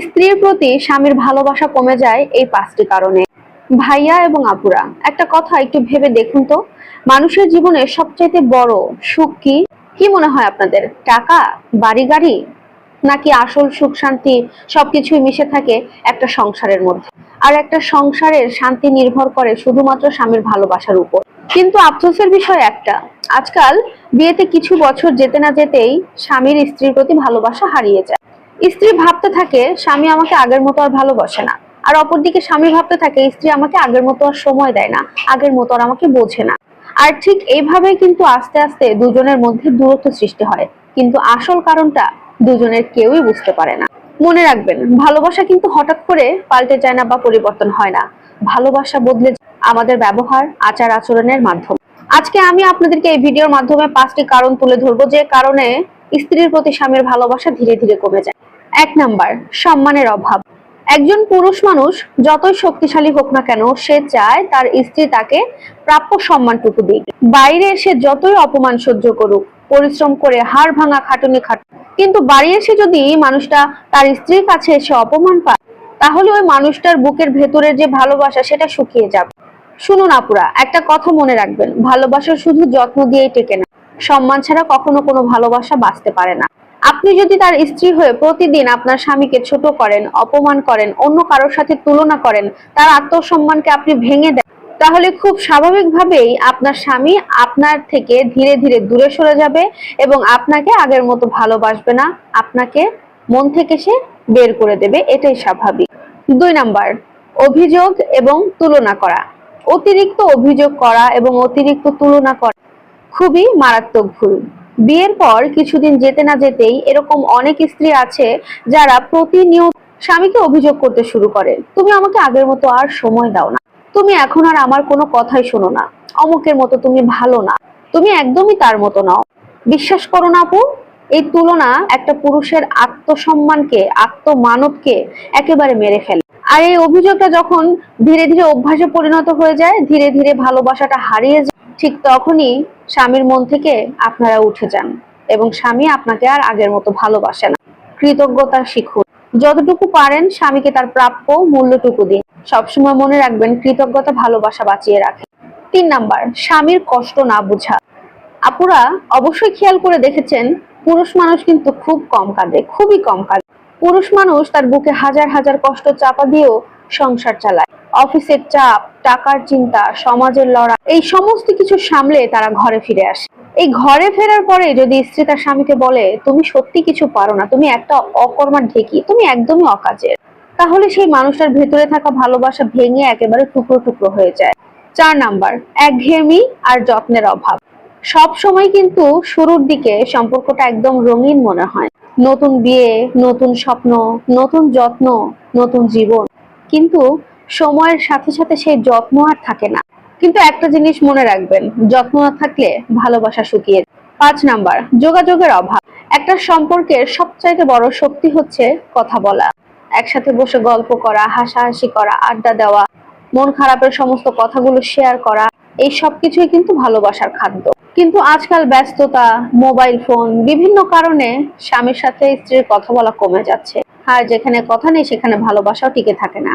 স্ত্রীর প্রতি স্বামীর ভালোবাসা কমে যায় এই পাঁচটি কারণে। ভাইয়া এবং আপুরা, একটা কথা একটু ভেবে দেখুন তো। মানুষের জীবনে সবচাইতে বড় সুখ কি? কি মনে হয় আপনাদের? টাকা, বাড়ি, গাড়ি? নাকি আসল সুখ, শান্তি সবকিছুই মিশে থাকে একটা সংসারের মধ্যে? আর একটা সংসারের শান্তি নির্ভর করে শুধুমাত্র স্বামীর ভালোবাসার উপর। কিন্তু আফসোসের বিষয় একটা, আজকাল বিয়েতে কিছু বছর যেতে না যেতেই স্বামীর স্ত্রীর প্রতি ভালোবাসা হারিয়ে যায়। স্ত্রী ভাবতে থাকে, স্বামী আমাকে আগের মতো আর ভালোবাসে না। আর অপরদিকে স্বামী ভাবতে থাকে, স্ত্রী আমাকে আগের মতো আর সময় দেয় না, আগের মতো আর আমাকে বোঝে না। আর ঠিক এইভাবে কিন্তু আস্তে আস্তে দুজনের মধ্যে দূরত্ব সৃষ্টি হয়। কিন্তু আসল কারণটা দুজনের কেউই বুঝতে পারে না। মনে রাখবেন, ভালোবাসা কিন্তু হঠাৎ করে পাল্টে যায় না বা পরিবর্তন হয় না। ভালোবাসা বদলে আমাদের ব্যবহার, আচার আচরণের মাধ্যমে। আজকে আমি আপনাদেরকে এই ভিডিওর মাধ্যমে পাঁচটি কারণ তুলে ধরবো যে কারণে স্ত্রীর প্রতি স্বামীর ভালোবাসা ধীরে ধীরে কমে যায়। এক নাম্বার, সম্মানের অভাব। একজন পুরুষ মানুষ যতই শক্তিশালী হোক না কেন, সে চায় তার স্ত্রী তাকে প্রাপ্য সম্মানটুকু দিক। বাইরে এসে যতই অপমান সহ্য করুক, পরিশ্রম করে হাড় ভাঙা খাটুনি খাট কিন্তু বাড়ি এসে যদি মানুষটা তার স্ত্রীর কাছে এসে অপমান পায়, তাহলে ওই মানুষটার বুকের ভেতরের যে ভালোবাসা, সেটা শুকিয়ে যাবে। শুনুন আপুরা, একটা কথা মনে রাখবেন, ভালোবাসা শুধু যত্ন দিয়েই টেকে না। সম্মান ছাড়া কখনো কোনো ভালোবাসা বাঁচতে পারে না। আপনি যদি তার স্ত্রী হয়ে প্রতিদিন আপনার স্বামীকে ছোট করেন, অপমান করেন, অন্য কারোর সাথে তুলনা করেন, তার আত্মসম্মানকে আপনি ভেঙে দেন, তাহলে খুব স্বাভাবিকভাবেই আপনার স্বামী আপনার থেকে ধীরে ধীরে দূরে সরে যাবে এবং আপনাকে আগের মতো ভালোবাসবে না। আপনাকে মন থেকে সে বের করে দেবে। এটাই স্বাভাবিক। দুই নাম্বার, অভিযোগ এবং তুলনা করা। অতিরিক্ত অভিযোগ করা এবং অতিরিক্ত তুলনা করা খুবই মারাত্মক ভুল। বিয়ের পর কিছুদিন যেতে না যেতেই এরকম অনেক স্ত্রী আছে যারা প্রতিনিয়ত স্বামীকে অভিযোগ করতে শুরু করে। তুমি আমাকে আগের মতো আর সময় দাও না। তুমি এখন আর আমার কোনো কথাই শোনো না। অমুকের মতো তুমি ভালো না। তুমি একদমই তার মতো নাও। বিশ্বাস করো না আপু, এই তুলনা একটা পুরুষের আত্মসম্মানকে, আত্মমানবকে একেবারে মেরে ফেলে। আর এই অভিযোগটা যখন ধীরে ধীরে অভ্যাসে পরিণত হয়ে যায়, ধীরে ধীরে ভালোবাসাটা হারিয়ে যায়, ঠিক তখনই স্বামীর মন থেকে আপনারা উঠে যান এবং স্বামী আপনাকে আর আগের মতো ভালোবাসে না। কৃতজ্ঞতা শিখুন। যতটুকু পারেন স্বামীকে তার প্রাপ্য মূল্যটুকু দিন। সবসময় মনে রাখবেন কৃতজ্ঞতা, ভালোবাসা বাঁচিয়ে রাখে। তিন নাম্বার, স্বামীর কষ্ট না বোঝা। আপুরা অবশ্যই খেয়াল করে দেখেছেন, পুরুষ মানুষ কিন্তু খুব কম কাঁদে, খুবই কম কাঁদে। পুরুষ মানুষ তার বুকে হাজার হাজার কষ্ট চাপা দিয়েও সংসার চালায়। অফিসের চাপ, টাকার চিন্তা, সমাজের লড়াই, এই সমস্ত কিছু সামলে তারা ঘরে ফিরে আসে। এই ঘরে ফেরার পরে যদি স্ত্রী তার স্বামীকে বলে, তুমি সত্যি কিছু পারো না, তুমি একটা অকর্মার ঢেকি, তুমি একদমই অকাজের। তাহলে সেই মানুষটার ভেতরে থাকা ভালোবাসা ভেঙে একেবারে টুকরো টুকরো হয়ে যায়। চার নাম্বার, একঘেয়েমি আর যত্নের অভাব। সব সময় কিন্তু শুরুর দিকে সম্পর্কটা একদম রঙিন মনে হয়। নতুন বিয়ে, নতুন স্বপ্ন, নতুন যত্ন, নতুন জীবন। কিন্তু সময়ের সাথে সাথে সেই যত্ন আর থাকে না। কিন্তু একটা জিনিস মনে রাখবেন, যত্ন না থাকলে ভালোবাসা শুকিয়ে পাঁচ নাম্বার, যোগাযোগের অভাব। একটা সম্পর্কের সবচাইতে বড় শক্তি হচ্ছে কথা বলা। একসাথে বসে গল্প করা, হাসাহাসি করা, আড্ডা দেওয়া, মন খারাপের সমস্ত কথাগুলো শেয়ার করা, এই সব কিছুই কিন্তু ভালোবাসার খাদ্য। কিন্তু আজকাল ব্যস্ততা মোবাইল ফোন বিভিন্ন কারণে স্বামীর সাথে স্ত্রীর কথা বলা কমে যাচ্ছে। আর যেখানে কথা নেই, সেখানে ভালোবাসাও টিকে থাকে না।